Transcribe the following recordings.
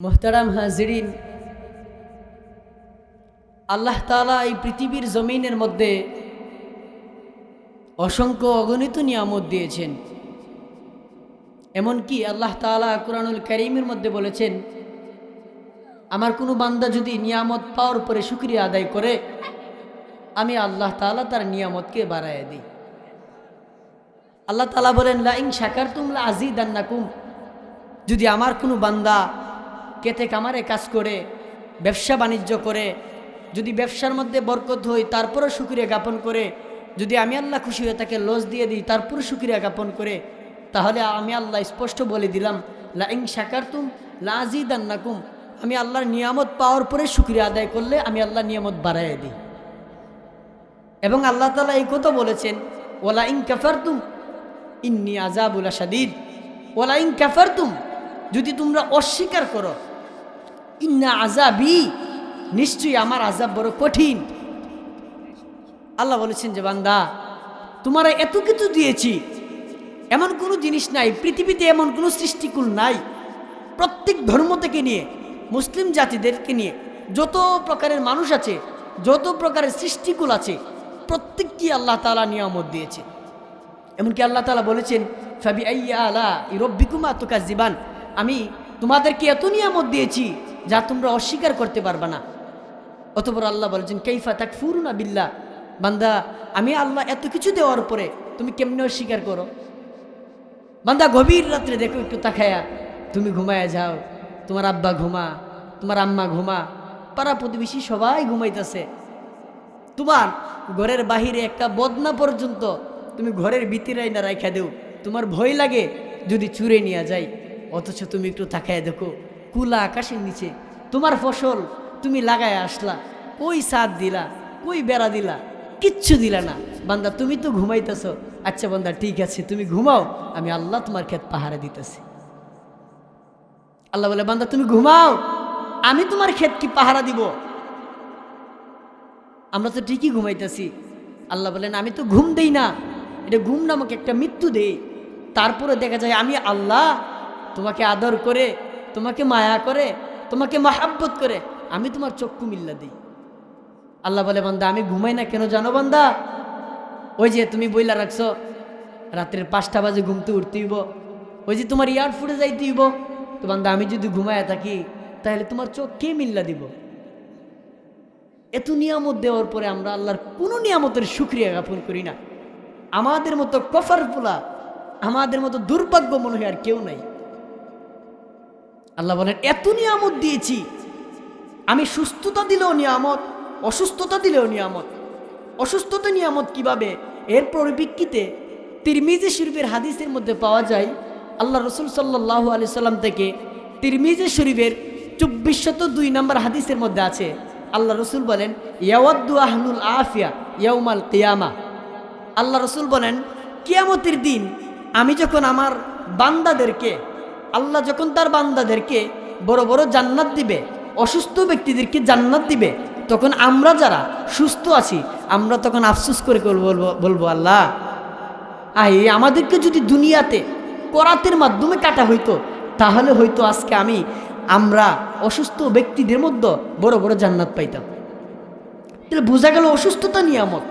মোহতারাম হাজিরিন, আল্লাহ তালা এই পৃথিবীর জমিনের মধ্যে অসংখ্য অগণিত নিয়ামত দিয়েছেন। এমনকি আল্লাহ তালা কোরআনুল করিমের মধ্যে বলেছেন, আমার কোনো বান্দা যদি নিয়ামত পাওয়ার পরে শুক্রিয়া আদায় করে, আমি আল্লাহ তালা তার নিয়ামতকে বাড়ায় দিই। আল্লাহ তালা বলেন লাইং শাকার তুমলা আজি দান্নাকুম যদি আমার কোনো বান্দা কেতে কামারে কাজ করে, ব্যবসা বাণিজ্য করে, যদি ব্যবসার মধ্যে বরকত হই, তারপরও সুক্রিয়া জ্ঞাপন করে, যদি আমি আল্লাহ খুশি হয়ে তাকে লস দিয়ে দিই, তারপরও সুক্রিয়া জ্ঞাপন করে, তাহলে আমি আল্লাহ স্পষ্ট বলে দিলাম লা ইং শাকারতুম লাজিদান্নাকুম। আমি আল্লাহর নিয়ামত পাওয়ার পরে সুক্রিয়া আদায় করলে আমি আল্লাহ নিয়ামত বাড়াই দিই। এবং আল্লাহ তালা এই কথা বলেছেন ওলা ইং কাফারতুম ইন্নি আজাবুল সাদিদ ওলা ইং কাফারতুম, যদি তোমরা অস্বীকার করো ইন্না আজাবি নিশ্চয়ই আমার আজাব বড় কঠিন। আল্লাহ বলেছেন যে, বান্দা, তোমারা এত কিছু দিয়েছি, এমন কোনো জিনিস নাই, পৃথিবীতে এমন কোনো সৃষ্টিকুল নাই। প্রত্যেক ধর্ম থেকে নিয়ে, মুসলিম জাতিদেরকে নিয়ে, যত প্রকারের মানুষ আছে, যত প্রকারের সৃষ্টিকুল আছে প্রত্যেকটি আল্লাহ তালা নিয়ামত দিয়েছে। এমনকি আল্লাহ তালা বলেছেন ফাবি আইয়া আলা রব্বিকুমা তোকা জীবান আমি তোমাদেরকে এত নিয়ামত দিয়েছি যা তোমরা অস্বীকার করতে পারবে না। অতপর আল্লাহ বলেছেন, কেইফা তাক ফুরুনা বিল্লা বান্দা, আমি আল্লাহ এত কিছু দেওয়ার পরে তুমি কেমনে অস্বীকার করো? বান্দা, গভীর রাত্রে দেখো, একটু তাকায়া, তুমি ঘুমায়া যাও, তোমার আব্বা ঘুমা, তোমার আম্মা ঘুমা, পাড়া প্রতিবেশী সবাই ঘুমাইতেছে। তোমার ঘরের বাহিরে একটা বদনা পর্যন্ত তুমি ঘরের ভিতরাই না রাখা দেও। তোমার ভয় লাগে যদি চুরে নিয়ে যায় অথচ তুমি একটু তাকায় দেখো কুলা আকাশের নিচে, তোমার ফসল তুমি লাগায় আসলা, কই সাদ দিলা, কই বেড়া দিলা, কিচ্ছু দিলা না। বান্দা, তুমি তো ঘুমাইতেছ। আচ্ছা বান্দা, ঠিক আছে, তুমি ঘুমাও, আমি আল্লাহ তোমার ক্ষেত পাহারা দিতেছি। আল্লাহ বলে, বান্দা, তুমি ঘুমাও, আমি তোমার ক্ষেত কি পাহারা দিব? আমরা তো ঠিকই ঘুমাইতেছি। আল্লাহ বলেন, আমি তো ঘুম দেই না। এটা ঘুম নামক একটা মৃত্যু দেই। তারপরে দেখা যায়, আমি আল্লাহ তোমাকে আদর করে তোমাকে মায়া করে, তোমাকে মাহাব্বত করে, আমি তোমার চক্ষু মিল্লা দিই। আল্লাহ বলে, বান্দা, আমি ঘুমাই না কেন জানো বান্দা? ওই যে তুমি বইলা রাখছো, রাত্রের পাঁচটা বাজে ঘুমতে উঠতেইব ওই যে তোমার ইয়ার ফুটে যাইতেইব তো বান্দা, আমি যদি ঘুমায় থাকি, তাহলে তোমার চোখ কে মিল্লা দিব। এত নিয়ামত দেওয়ার পরে আমরা আল্লাহর কোনো নিয়ামতের সুক্রিয়া জ্ঞাপন করি না। আমাদের মতো কফার পোলা আমাদের মতো দুর্ভাগ্য মনে হয় আর কেউ নাই। আল্লাহ বলেন, এত নিয়ামত দিয়েছি। আমি সুস্থতা দিলেও নিয়ামত, অসুস্থতা দিলেও নিয়ামত। অসুস্থতা নিয়ামত কীভাবে? এর পরিপ্রেক্ষিতে তিরমিজে শরীফের হাদিসের মধ্যে পাওয়া যায়, আল্লাহ রসুল সাল্লাহ আলি সাল্লাম থেকে তিরমিজে শরীফের চব্বিশ শত দুই নম্বর হাদিসের মধ্যে আছে। আল্লাহ রসুল বলেন, ইয়াওয়াদ্দু আহনুল আফিয়া ইয়াউমাল কিয়ামা। আল্লাহ রসুল বলেন, কিয়ামতের দিন আমি যখন আমার বান্দাদেরকে আল্লাহ যখন তার বান্দাদেরকে বড় বড় জান্নাত দিবে, অসুস্থ ব্যক্তিদেরকে জান্নাত দিবে, তখন আমরা যারা সুস্থ আছি, আমরা তখন আফসুস করে বলব বলব আল্লাহ আই আমাদেরকে যদি দুনিয়াতে করাতের মাধ্যমে কাটা হইতো, তাহলে হয়তো আজকে আমি, আমরা অসুস্থ ব্যক্তিদের মধ্যে বড় বড় জান্নাত পাইতাম। তাহলে বোঝা গেল অসুস্থতা নিয়ামত।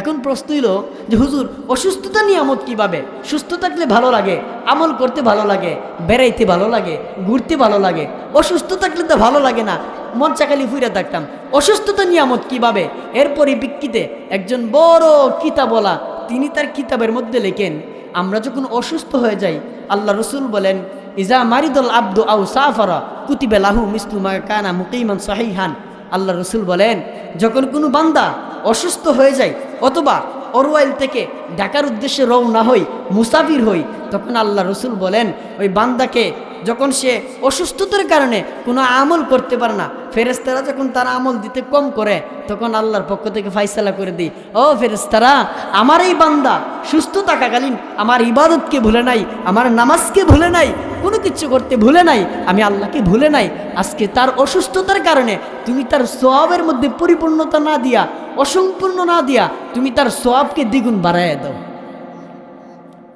এখন প্রশ্ন হইল যে হুজুর, অসুস্থতা নিয়ামত কীভাবে? সুস্থ থাকলে ভালো লাগে, আমল করতে ভালো লাগে, বেড়াইতে ভালো লাগে, ঘুরতে ভালো লাগে, অসুস্থ থাকলে তো ভালো লাগে না, মন চাকালি ফুইরা থাকতাম, অসুস্থতা নিয়ামত কীভাবে? এর পরিপ্রেক্ষিতে একজন বড় কিতাবলা তিনি তার কিতাবের মধ্যে লেখেন, আমরা যখন অসুস্থ হয়ে যাই, আল্লাহ রসুল বলেন, ইজা মারিদল আব্দু আউ সাফারা কুতিবে লাহু মিসলুমা কানা মুকিমান সাহিহান। আল্লাহ রসুল বলেন, যখন কোনো বান্দা অসুস্থ হয়ে যায় অথবা অরওয়াইল থেকে ঢাকার উদ্দেশ্যে রওনা হই, মুসাফির হই, তখন আল্লাহ রসুল বলেন, ওই বান্দাকে যখন সে অসুস্থতার কারণে কোনো আমল করতে পারে না ফেরেস্তারা যখন তার আমল দিতে কম করে, তখন আল্লাহর পক্ষ থেকে ফাইসলা করে দিই। ও ফেরেস্তারা আমার এই বান্দা সুস্থ থাকাকালীন আমার ইবাদতকে ভুলে নাই, আমার নামাজকে ভুলে নাই, কোনো কিছু করতে ভুলে নাই, আমি আল্লাহকে ভুলে নাই। আজকে তার অসুস্থতার কারণে তুমি তার সোয়াবের মধ্যে পরিপূর্ণতা না দিয়া অসম্পূর্ণ না দিয়া তুমি তার সোয়াবকে দ্বিগুণ বাড়াইয়া দাও।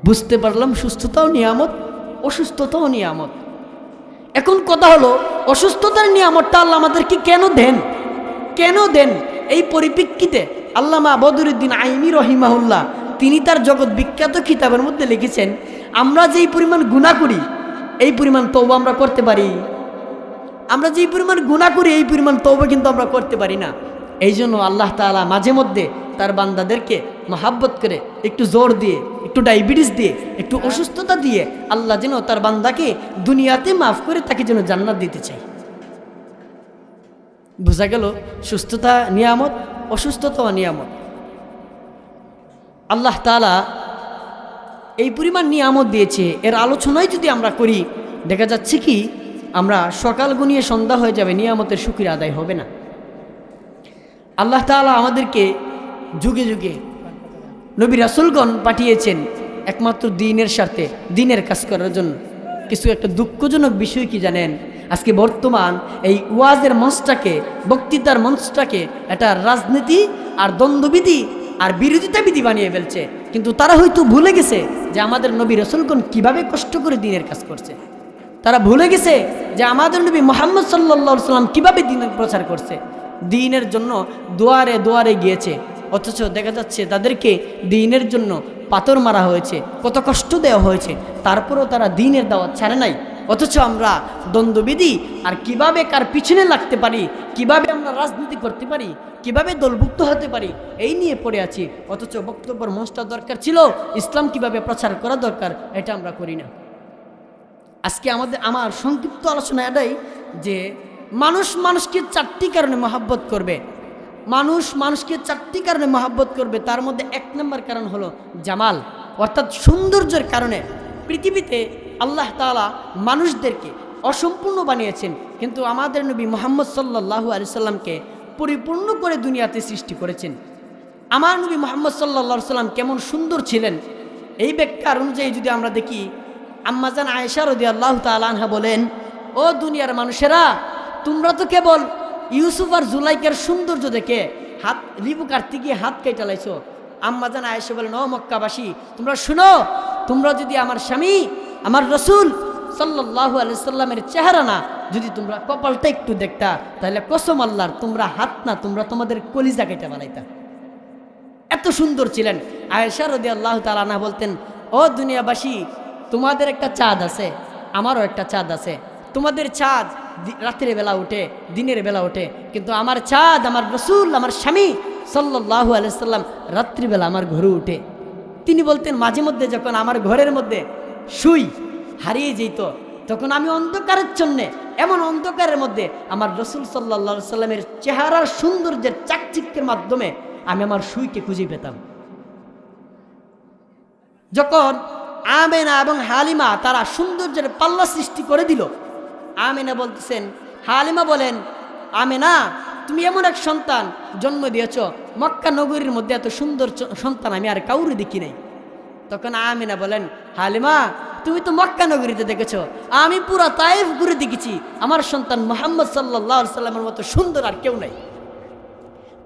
বুঝতে পারলাম সুস্থতাও নিয়ামত, অসুস্থতাও নিয়ামত। এখন কথা হলো, অসুস্থতার নিয়ামতটা আল্লাহ আমাদেরকে কেন দেন? কেন দেন? এই পরিপ্রেক্ষিতে আল্লামা বদরুদ্দিন আইনি রহিমাহুল্লাহ, তিনি তার জগৎ বিখ্যাত কিতাবের মধ্যে লিখেছেন, আমরা যেই পরিমাণ গুণা করি, এই পরিমাণ তৌবা আমরা করতে পারি। আমরা যেই পরিমাণ গুণা করি, এই পরিমাণ তৌবা কিন্তু আমরা করতে পারি না। এই জন্য আল্লাহ তাআলা মাঝে মধ্যে তার বান্দাদেরকে মহাব্বত করে একটু জোর দিয়ে, একটু ডায়াবেটিস দিয়ে, একটু অসুস্থতা দিয়ে আল্লাহ যেন তার বান্দাকে দুনিয়াতে মাফ করে তাকে যেন জান্নাত দিতে চাই বোঝা গেল সুস্থতা নিয়ামত অসুস্থতা নিয়ামত। আল্লাহ তাআলা এই পরিমাণ নিয়ামত দিয়েছে, এর আলোচনাই যদি আমরা করি, দেখা যাচ্ছে কি, আমরা সকাল গুনিয়ে সন্ধ্যা হয়ে যাবে, নিয়ামতের শুকির আদায় হবে না। আল্লাহ তাআলা আমাদেরকে যুগে যুগে নবী রাসুলগণ পাঠিয়েছেন একমাত্র দিনের স্বার্থে, দিনের কাজ করার জন্য। কিছু একটা দুঃখজনক বিষয় কি জানেন? আজকে বর্তমান এই ওয়াজের মঞ্চটাকে, বক্তৃতার মঞ্চটাকে এটা রাজনীতি আর দ্বন্দ্ববিধি আর বিরোধিতা বিধি বানিয়ে ফেলছে। কিন্তু তারা হয়তো ভুলে গেছে যে আমাদের নবী রসুলগণ কীভাবে কষ্ট করে দিনের কাজ করছে। তারা ভুলে গেছে যে আমাদের নবী মোহাম্মদ সাল্লা সাল্লাম কীভাবে দিনের প্রচার করছে। দিনের জন্য দুয়ারে দুয়ারে গিয়েছে। অথচ দেখা যাচ্ছে তাদেরকে দিনের জন্য পাথর মারা হয়েছে, কত কষ্ট দেওয়া হয়েছে, তারপরেও তারা দিনের দাওয়াত ছাড়ে নাই। অথচ আমরা দ্বন্দ্ববিধি আর কীভাবে কার পিছনে লাগতে পারি, কীভাবে আমরা রাজনীতি করতে পারি, কীভাবে দলভুক্ত হতে পারি, এই নিয়ে পড়ে আছি। অথচ বক্তব্যের মঞ্চটা দরকার ছিল, ইসলাম কীভাবে প্রচার করা দরকার, এটা আমরা করি না। আজকে আমাদের, আমার সংক্ষিপ্ত আলোচনা এটাই যে মানুষ মানুষকে চারটি কারণে মহাব্বত করবে। মানুষ মানুষকে চারটি কারণে মহাব্বত করবে, তার মধ্যে এক নম্বর কারণ হলো জামাল। অর্থাৎ সৌন্দর্যের কারণে পৃথিবীতে আল্লাহ তাআলা মানুষদেরকে অসম্পূর্ণ বানিয়েছেন, কিন্তু আমাদের নবী মোহাম্মদ সাল্লাহু আলি সাল্লামকে পরিপূর্ণ করে দুনিয়াতে সৃষ্টি করেছেন। আমার নবী মোহাম্মদ সাল্লা সাল্লাম কেমন সুন্দর ছিলেন। এই ব্যাখ্যার অনুযায়ী যদি আমরা দেখি আম্মাজান আয়েশা রদি আল্লাহ তালানহা বলেন, ও দুনিয়ার মানুষেরা তোমরা তো কেবল ইউসুফ আর জুলাইকের সৌন্দর্য দেখে হাত লিবু গিয়ে হাত কেটে লাইছো। আম্মাজান আয়েশা বলেন ও মক্কাবাসী, তোমরা শুনো, তোমরা যদি আমার স্বামী, আমার রসুল সাল্লাহ আলাইসাল্লামের চেহারা না যদি তোমরা কপালটা একটু দেখতা, তাহলে কসম আল্লাহর, তোমরা হাত না, তোমরা তোমাদের কলিজা কেটে বানাইতা। এত সুন্দর ছিলেন। আয়েশা রদি আল্লাহ তালানা বলতেন, ও দুনিয়াবাসী, তোমাদের একটা চাঁদ আছে, আমারও একটা চাঁদ আছে। তোমাদের চাঁদ রাতের বেলা ওঠে দিনের বেলা ওঠে কিন্তু আমার চাঁদ, আমার রসুল, আমার স্বামী সাল্লাহু আলাইসাল্লাম রাত্রিবেলা আমার ঘরে উঠে। তিনি বলতেন, মাঝে মধ্যে যখন আমার ঘরের মধ্যে শুই, হারিয়ে যেত, তখন আমি অন্ধকারের জন্যে, এমন অন্ধকারের মধ্যে আমার রসুল সাল্লা সাল্লামের চেহারার সৌন্দর্যের চাকচিক্যের মাধ্যমে আমি আমার সুইকে খুঁজে পেতাম। যখন আমেনা এবং হালিমা তারা সৌন্দর্যের পাল্লা সৃষ্টি করে দিল আমেনা বলতেছেন, হালিমা বলেন, আমেনা, তুমি এমন এক সন্তান জন্ম দিয়েছ, মক্কা নগরীর মধ্যে এত সুন্দর সন্তান আমি আর কাউরে দেখি নাই। তখন আমিনা বলেন, হালিমা, তুমি তো মক্কা নগরীতে দেখেছ, আমি পুরা তাইফ ঘুরে দেখেছি, আমার সন্তান মোহাম্মদ সাল্লাহ সাল্লামের মতো সুন্দর আর কেউ নাই।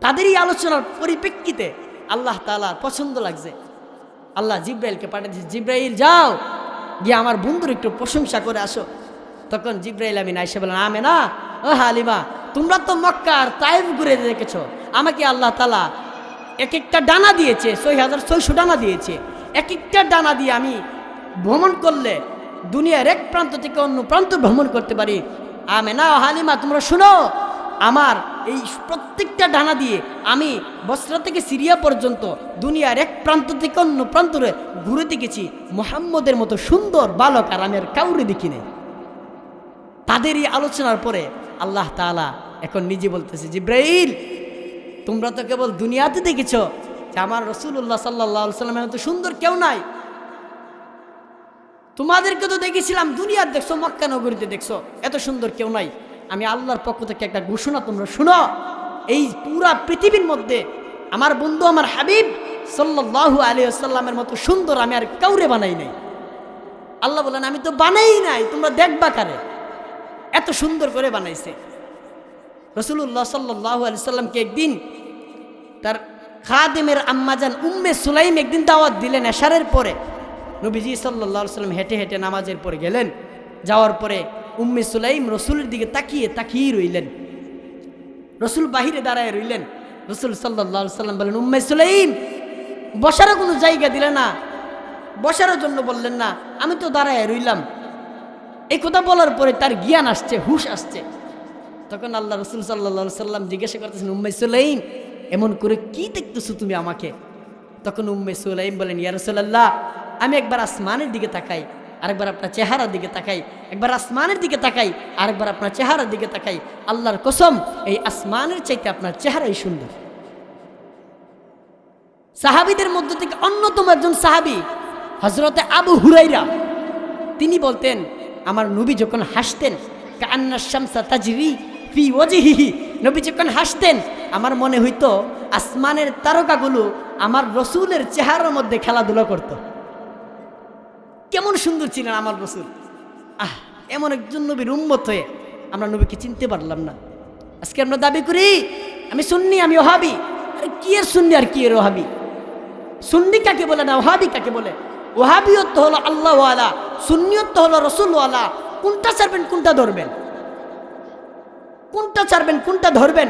তাদেরই আলোচনার পরিপ্রেক্ষিতে আল্লাহ তালা পছন্দ লাগছে। আল্লাহ জিব্রাইলকে পাঠিয়েছে, জিব্রাইল যাও, গিয়ে আমার বন্ধুর একটু প্রশংসা করে আসো। তখন জিব্রাইল আমি নাইসে বলেন আমে না ও হালিমা, তোমরা তো মক্কা আর তাইফ ঘুরে দেখেছ। আমাকে আল্লাহ তালা এক একটা ডানা দিয়েছে, ছয় হাজার ছয়শো ডানা দিয়েছে। এক একটা ডানা দিয়ে আমি ভ্রমণ করলে দুনিয়ার এক প্রান্ত থেকে অন্য প্রান্ত ভ্রমণ করতে পারি। আমে না হালিমা, তোমরা শুনো, আমার এই প্রত্যেকটা ডানা দিয়ে আমি বস্ত্রা থেকে সিরিয়া পর্যন্ত দুনিয়ার এক প্রান্ত থেকে অন্য প্রান্তরে ঘুরে দেখেছি। মোহাম্মদের মতো সুন্দর বালক আর আমি আর কাউরে দেখি নাই। তাদের এই আলোচনার পরে আল্লাহ তাআলা এখন নিজে বলতেছে, জিব্রাইল, তোমরা তো কেবল দুনিয়াতে দেখেছ যে আমার রসুল্লাহ সাল্লাহ সাল্লামের মতো সুন্দর কেউ নাই। তোমাদেরকে তো দেখেছিলাম, দুনিয়ার দেখছ, মক্কা নগরীতে দেখছ, এত সুন্দর কেউ নাই। আমি আল্লাহর পক্ষ থেকে একটা ঘোষণা তোমরা শুনো, এই পুরা পৃথিবীর মধ্যে আমার বন্ধু, আমার হাবিব সাল্লাহু আলী আসাল্লামের মতো সুন্দর আমি আর কাউরে বানাই নাই। আল্লাহ বলেন, আমি তো বানাই নাই, তোমরা দেখবা কারে? এত সুন্দর করে বানাইছে। রসুল্লাহ সাল্লাহ আলি সাল্লামকে একদিন তার খাদেমের আম্মাজান উম্মে সুলাইম একদিন দাওয়াত দিলেন এশারের পরে। নবীজি সাল্লাহ সাল্লাম হেঁটে হেঁটে নামাজের পরে গেলেন। যাওয়ার পরে উম্মে সুলাইম রসুলের দিকে তাকিয়ে তাকিয়ে রইলেন। রসুল বাহিরে দাঁড়ায় রইলেন। রসুল সাল্লাহ সাল্লাম বলেন উম্মে সুলাইম, বসারও কোনো জায়গা দিলে না? বসার জন্য বললেন না। আমি তো দাঁড়ায় রইলাম। এই কথা বলার পরে তার জ্ঞান আসছে, হুশ আসছে। তখন আল্লাহ রসুল সাল্লা সাল্লাম জিজ্ঞাসা করতেছেন, উম্মে সুলাইম, এমন করে কি দেখতেছো তুমি আমাকে? তখন উম্মে সুলাইম বলেন, ইয়া রসুল্লাহ আমি একবার আসমানের দিকে তাকাই, আরেকবার আপনার চেহারার দিকে তাকাই, একবার আসমানের দিকে তাকাই, আরেকবার আপনার চেহারার দিকে তাকাই। আল্লাহর কসম, এই আসমানের চাইতে আপনার চেহারাই সুন্দর। সাহাবিদের মধ্য থেকে অন্যতম একজন সাহাবি হজরতে আবু হুরাইরা তিনি বলতেন আমার নবী যখন হাসতেন, কান্না শামসা তাজরি ফি ওজিহি নবী যখন হাসতেন, আমার মনে হইতো আসমানের তারকাগুলো আমার রসুলের চেহারার মধ্যে খেলাধুলা করত। কেমন সুন্দর ছিলেন আমার রসুল। আহ, এমন একজন নবীর উম্মত হয়ে আমরা নবীকে চিনতে পারলাম না। আজকে আমরা দাবি করি, আমি শুননি আমি ওহাবি। আরে কি এর শুননি আর কি এর ওহাবি? সুন্নি কাকে বলে না ওহাবি কাকে বলে? ওহাবিয়ত হলো আল্লাহওয়ালা, সুন্নিয়ত হলো রসুলওয়ালা। কোনটা ছাড়বেন, কোনটা ধরবেন? কোনটা ছাড়বেন, কোনটা ধরবেন?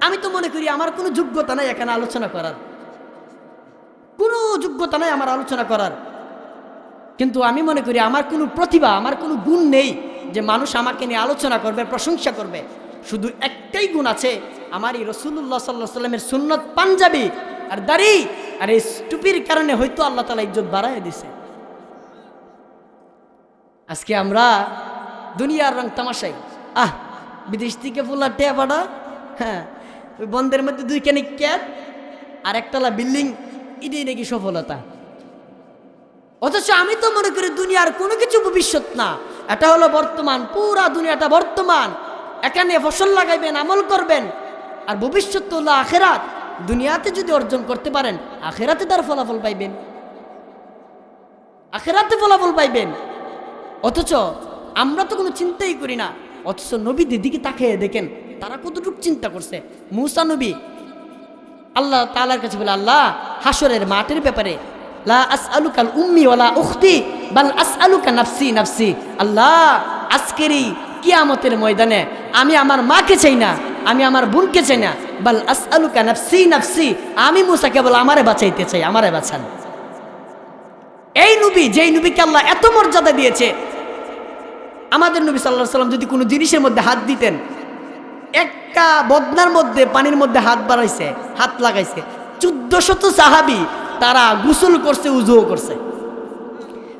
আমি তো মনে করি আমার কোনো যোগ্যতা নাই এখানে আলোচনা করার। কোনো যোগ্যতা নাই আমার আলোচনা করার। কিন্তু আমি মনে করি আমার কোনো প্রতিভা, আমার কোনো গুণ নেই যে মানুষ আমাকে নিয়ে আলোচনা করবে, প্রশংসা করবে। শুধু একটাই গুণ আছে আমার এই রসুল্লাহ সাল্লাহ সাল্লামের সুন্নত পাঞ্জাবি। আর দাড়ি আর এই টুপির কারণে হয়তো আল্লাহ তালা ইজ্জত বাড়াই দিছে। আজকে আমরা দুনিয়ার রং তামাশাই। আহ, বিদেশ থেকে ফুলা টে পাড়া হ্যাঁ ওই বন্ধের মধ্যে দুইখানি ক্যাট আর একতলা বিল্ডিং, এটাই নাকি সফলতা। অথচ আমি তো মনে করি দুনিয়ার কোনো কিছু ভবিষ্যৎ না। এটা হলো বর্তমান, পুরা দুনিয়াটা বর্তমান। এখানে ফসল লাগাইবেন, আমল করবেন। আর ভবিষ্যৎ তো হলো আখেরাত। দুনিয়াতে যদি অর্জন করতে পারেন, আখেরাতে তার ফলাফল পাইবেন। আখেরাতে ফলাফল পাইবেন। অথচ আমরা তো কোনো চিন্তাই করি না। অথচ নবীদের দিকে তাকিয়ে দেখেন, তারা কতটুকু চিন্তা করছে। মুসা নবী, আল্লাহ তালার কাছে বলে, আল্লাহ হাসরের মাঠের ব্যাপারে, লা আসআলুকাল উম্মি ওয়ালা উখতি, বাল আসআলুকা নাফসি নাফসি। আল্লাহ, আজকের এই কিয়ামতের ময়দানে আমি আমার মাকে চাই না, আমি আমার বোনকে চাই না বাল আসআলুকা নাফসি নাফসি। আমি মুসা কেবল আমারে বাঁচাইতে চাই, আমারে বাঁচান। এই নবী, যেই নবীকে আল্লাহ এত মর্যাদা দিয়েছে, আমাদের নবী সাল্লাহ সাল্লাম যদি কোনো জিনিসের মধ্যে হাত দিতেন, একটা বদনার মধ্যে, পানির মধ্যে হাত বাড়াইছে, হাত লাগাইছে চোদ্দ শত সাহাবি তারা গোসল করছে, উজুও করছে।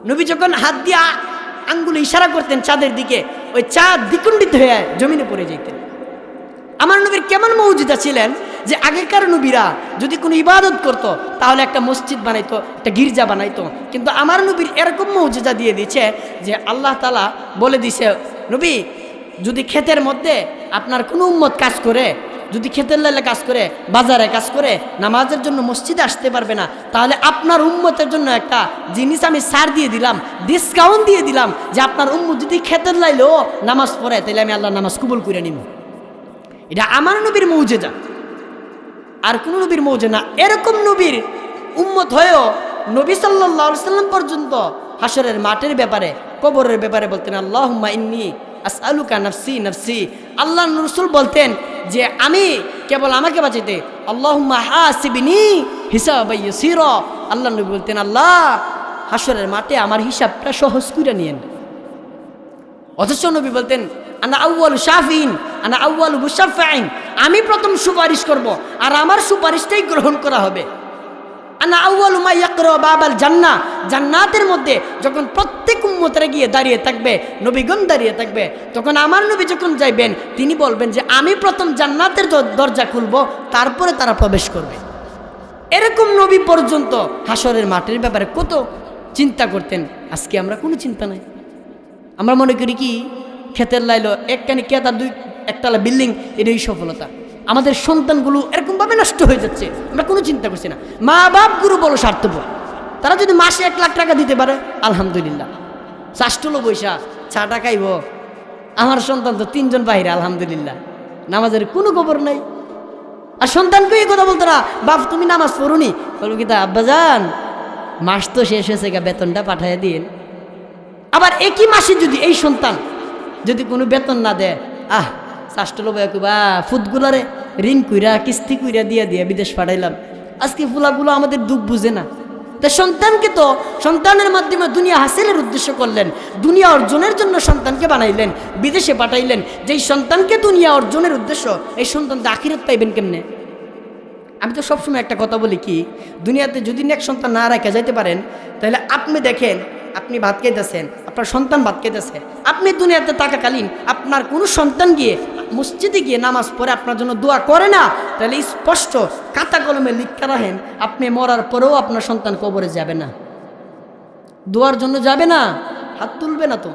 নবী যখন হাত দিয়ে আঙ্গুলে ইশারা করতেন চাঁদের দিকে, ওই চাঁদ দ্বিকুণ্ডিত হয়ে জমিনে পড়ে যেতেন আমার নবীর কেমন মৌজিদা ছিলেন যে আগেকার নবীরা যদি কোনো ইবাদত করত, তাহলে একটা মসজিদ বানাইতো, একটা গির্জা বানাইতো। কিন্তু আমার নবীর এরকম মৌজিদা দিয়ে দিয়েছে যে আল্লাহ তালা বলে দিছে, নবী, যদি ক্ষেতের মধ্যে আপনার কোনো উম্মত কাজ করে, যদি ক্ষেতের লাইলে কাজ করে, বাজারে কাজ করে, নামাজের জন্য মসজিদে আসতে পারবে না, তাহলে আপনার উম্মতের জন্য একটা জিনিস আমি সার দিয়ে দিলাম ডিসকাউন্ট দিয়ে দিলাম যে আপনার উম্মত যদি ক্ষেতের লাইলেও নামাজ পড়ে, তাহলে আমি আল্লাহ নামাজ কবুল করে নিব। এটা আমার নবীর মৌজেজা। আর কোন নবীর মৌজে না। এরকম নবীর উম্মত হয়েও নবী সাল্লাম পর্যন্ত হাসরের মাঠের ব্যাপারে, কবরের ব্যাপারে বলতেন আল্লাহ ইন্নি আসআলুকা নফসি নফসি। আল্লাহ রসুল বলতেন যে, আমি কেবল আমাকে বাঁচাইতে আল্লাহ হাসিবিনি হিসাব সির আল্লাহ নবী বলতেন, আল্লাহ হাসরের মাঠে আমার হিসাবটা সহজ করে নিয়েন। অথচ নবী বলতেন আনা আউ্বাল শাফিন আনা আউ্বাল মুসাফাইন আমি প্রথম সুপারিশ করব আর আমার সুপারিশটাই গ্রহণ করা হবে। আনা আউ্বাল উমাইয়াকর বাবাল জান্না জান্নাতের মধ্যে যখন প্রত্যেক উম্মতরা গিয়ে দাঁড়িয়ে থাকবে, নবীগণ দাঁড়িয়ে থাকবে, তখন আমার নবী যখন যাইবেন, তিনি বলবেন যে আমি প্রথম জান্নাতের দরজা খুলব, তারপরে তারা প্রবেশ করবে। এরকম নবী পর্যন্ত হাসরের মাঠের ব্যাপারে কত চিন্তা করতেন, আজকে আমরা কোনো চিন্তা নাই। আমরা মনে করি কি ক্ষেতের লাইলো, একখানি কেতার দুই, একতলা বিল্ডিং, এটাই সফলতা। আমাদের সন্তানগুলো এরকমভাবে নষ্ট হয়ে যাচ্ছে, আমরা কোনো চিন্তা করছি না। মা বাপ, গুরু বলো স্বার্থপর। তারা যদি মাসে এক লাখ টাকা দিতে পারে, আলহামদুলিল্লাহ। চাষটুলো বৈশা চা টাকাইব আমার সন্তান তো তিনজন বাহিরে আলহামদুলিল্লাহ। নামাজের কোনো খবর নাই। আর সন্তানকে এই কথা বলতো না, বাপ, তুমি নামাজ পড়ুনি? বলব কি তা আব্বাজান মাস তো শেষ হয়েছে গা, বেতনটা পাঠিয়ে দিন। আবার একই মাসে যদি এই সন্তান যদি কোনো বেতন না দেয়, আহ চাষটলো বা ফুটগুলারে ঋণ কইরা, কিস্তি কইরা দিয়া দিয়া বিদেশ পাঠাইলাম। আজকে ফুলাগুলো আমাদের দুঃখ বুঝে না। তা সন্তানকে তো সন্তানের মাধ্যমে দুনিয়া হাসিলের উদ্দেশ্য করলেন, দুনিয়া অর্জনের জন্য সন্তানকে বানাইলেন, বিদেশে পাঠাইলেন। যেই সন্তানকে দুনিয়া অর্জনের উদ্দেশ্য, এই সন্তানকে আখিরত পাইবেন কেমনে? আমি তো সবসময় একটা কথা বলি কি, দুনিয়াতে যদি এক সন্তান না রেখে যাইতে পারেন, তাহলে আপনি দেখেন আপনি ভাত খাইতেছেন, আপনার সন্তান ভাত খাইতেছে, আপনি দুনিয়াতে থাকাকালীন আপনার কোনো সন্তান গিয়ে মসজিদে গিয়ে নামাজ পড়ে আপনার জন্য দোয়া করে না, তাহলে স্পষ্ট কাতা কলমে লিখতে রাখেন, আপনি মরার পরেও আপনার সন্তান কবরে যাবে না। দোয়ার জন্য যাবে না, হাত তুলবে না তো।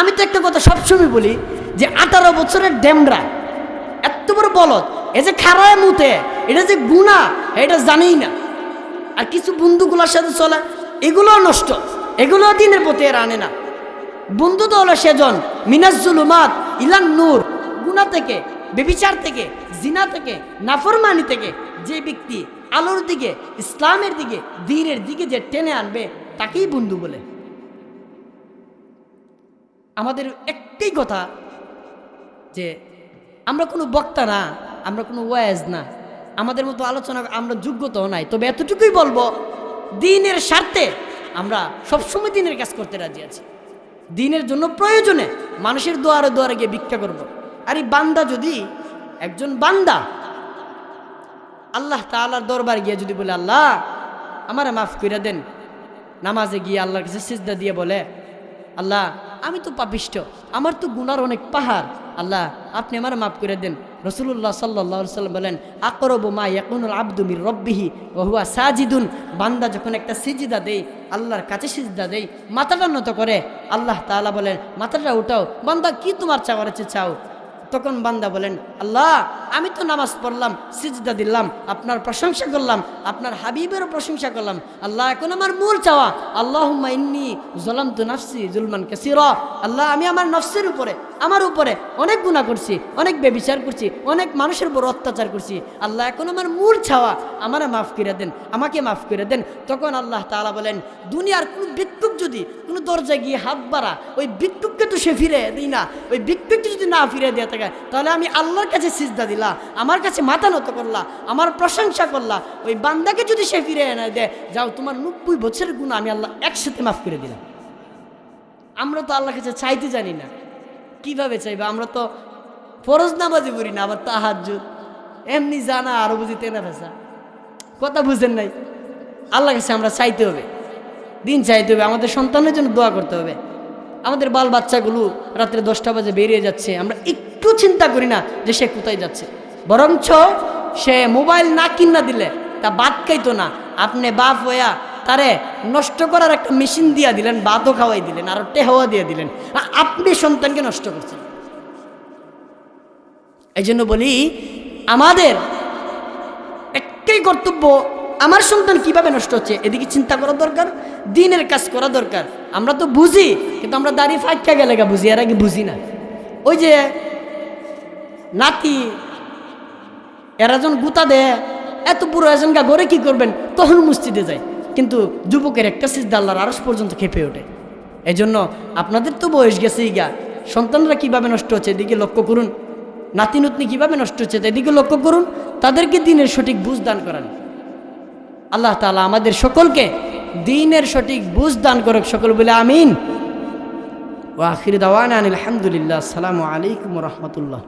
আমি তো একটা কথা সবসময় বলি যে আঠারো বছরের ডেমরা, এত বড় বলদ এ যে খারায় মুতে, এটা যে গুণা এটা জানেই না। আর কিছু বন্ধুগুলোর সাথে চলে এগুলো নষ্ট। এগুলো দিনের পথে এর আনে না। বন্ধু তো হলো সেজন মিনাজুলুমাত ইলান নূর গুণা থেকে, বেবিচার থেকে, জিনা থেকে, নাফরমানি থেকে যে ব্যক্তি আলোর দিকে, ইসলামের দিকে, দিনের দিকে যে টেনে আনবে, তাকেই বন্ধু বলে। আমাদের একটাই কথা যে আমরা কোনো বক্তা না, আমরা কোনো ওয়াজ না। আমাদের মতো আলোচনা আমরা যোগ্যতাও নাই। তবে এতটুকুই বলব, দিনের স্বার্থে আমরা সবসময় দিনের কাজ করতে রাজি আছি। দিনের জন্য প্রয়োজনে মানুষের দোয়ারে দোয়ারে গিয়ে ভিক্ষা করব। আর এই বান্দা যদি একজন বান্দা আল্লাহ তাআলার দরবার গিয়ে যদি বলে, আল্লাহ, আমারে মাফ করে দেন। নামাজে গিয়ে আল্লাহর কাছে সিজদা দিয়ে বলে, আল্লাহ, আমি তো পাপিষ্ট, আমার তো গুনার অনেক পাহাড়। আল্লাহ, আপনি আমার মাফ করে দেন। রসুল্লাহ সাল্লাহ সাল্লাম বলেন, আকরব মা ইয়াকুনুল আব্দুমির রব্বিহি ওহুয়া সাজিদুন। বান্দা যখন একটা সিজিদা দেই আল্লাহর কাছে সিজদা দেই মাথাটা নত করে, আল্লাহ তাআলা বলেন, মাথাটা উঠাও, বান্দা কি তোমার চাওয়ার আছে চাও? তখন বান্দা বলেন, আল্লাহ, আমি তো নামাজ পড়লাম, সিজদা দিলাম, আপনার প্রশংসা করলাম, আপনার হাবিবেরও প্রশংসা করলাম, আল্লাহ, এখন আমার মূল চাওয়া আল্লাহ ইন্নি জলাম তো নাফসি জুলমান কাসির, আল্লাহ, আমি আমার নফসের উপরে আমার উপরে অনেক গুণা করছি, অনেক বেবিচার করছি, অনেক মানুষের উপর অত্যাচার করছি। আল্লাহ এখন আমার মূল ছাওয়া আমারে মাফ করে দেন, আমাকে মাফ করে দেন। তখন আল্লাহ তাআলা বলেন, দুনিয়ার কোনো ভিক্ষুক যদি কোনো দরজায় গিয়ে হাত বাড়া, ওই ভিক্ষুককে তো সে ফিরে দিই না, ওই ভিক্ষুককে যদি না ফিরে দিয়ে থাকে, তাহলে আমি আল্লাহর কাছে সিজদা দিলা, আমার কাছে মাথা নত করলা, আমার প্রশংসা করলা। ওই বান্দাকে যদি সে ফিরে এনে দেয়, যাও তোমার নব্বই বছরের গুণ আমি আল্লাহ একসাথে মাফ করে দিলাম। আমরা তো আল্লাহ কাছে চাইতে জানি না। কীভাবে চাইবে? আমরা তো ফরজ নামাজি পড়ি না, আবার তাহাজ এমনি জানা আরও বুঝি তেনা ফেসা। কথা বুঝেন নাই? আল্লাহ কাছে আমরা চাইতে হবে। দিন চাইতে হবে। আমাদের সন্তানের জন্য দোয়া করতে হবে। আমাদের বাল বাচ্চাগুলো রাত্রে দশটা বাজে বেরিয়ে যাচ্ছে। আমরা একটু চিন্তা করি না যে সে কোথায় যাচ্ছে। বরঞ্চ সে মোবাইল না কিনা দিলে তা বাদ খাইতো না। আপনি বাপ হইয়া তারে নষ্ট করার একটা মেশিন দিয়া দিলেন বাদও খাওয়াই দিলেন, আর টেহাওয়া দিয়ে দিলেন। আপনি সন্তানকে নষ্ট করছেন। এই জন্য বলি, আমাদের একটাই কর্তব্য, আমার সন্তান কীভাবে নষ্ট হচ্ছে, এদিকে চিন্তা করা দরকার, দিনের কাজ করা দরকার। আমরা তো বুঝি, কিন্তু আমরা দাড়ি ফাঁকা গেলে গা বুঝি, এর আগে বুঝি না। ওই যে নাতি, এরা যখন গুতা দেয়, এত পুরো এজন গা গড়ে কি করবেন? তখন মসজিদে যায়। কিন্তু যুবকের একটা সিজদা আল্লাহর আরস পর্যন্ত খেপে ওঠে। এই জন্য আপনাদের তো বয়স গেছে গা। সন্তানরা কীভাবে নষ্ট হচ্ছে এদিকে লক্ষ্য করুন। নাতি নতনি কীভাবে নষ্ট হচ্ছে এদিকে লক্ষ্য করুন। তাদেরকে দিনের সঠিক বুঝ দান করান। আল্লাহ তালা আমাদের সকলকে দিনের সঠিক বুঝ দান করুক। সকল বলে আমিন। ও আখির দাওয়ান আলহামদুলিল্লাহ আসসালামু আলাইকুম রহমতুল্লাহ।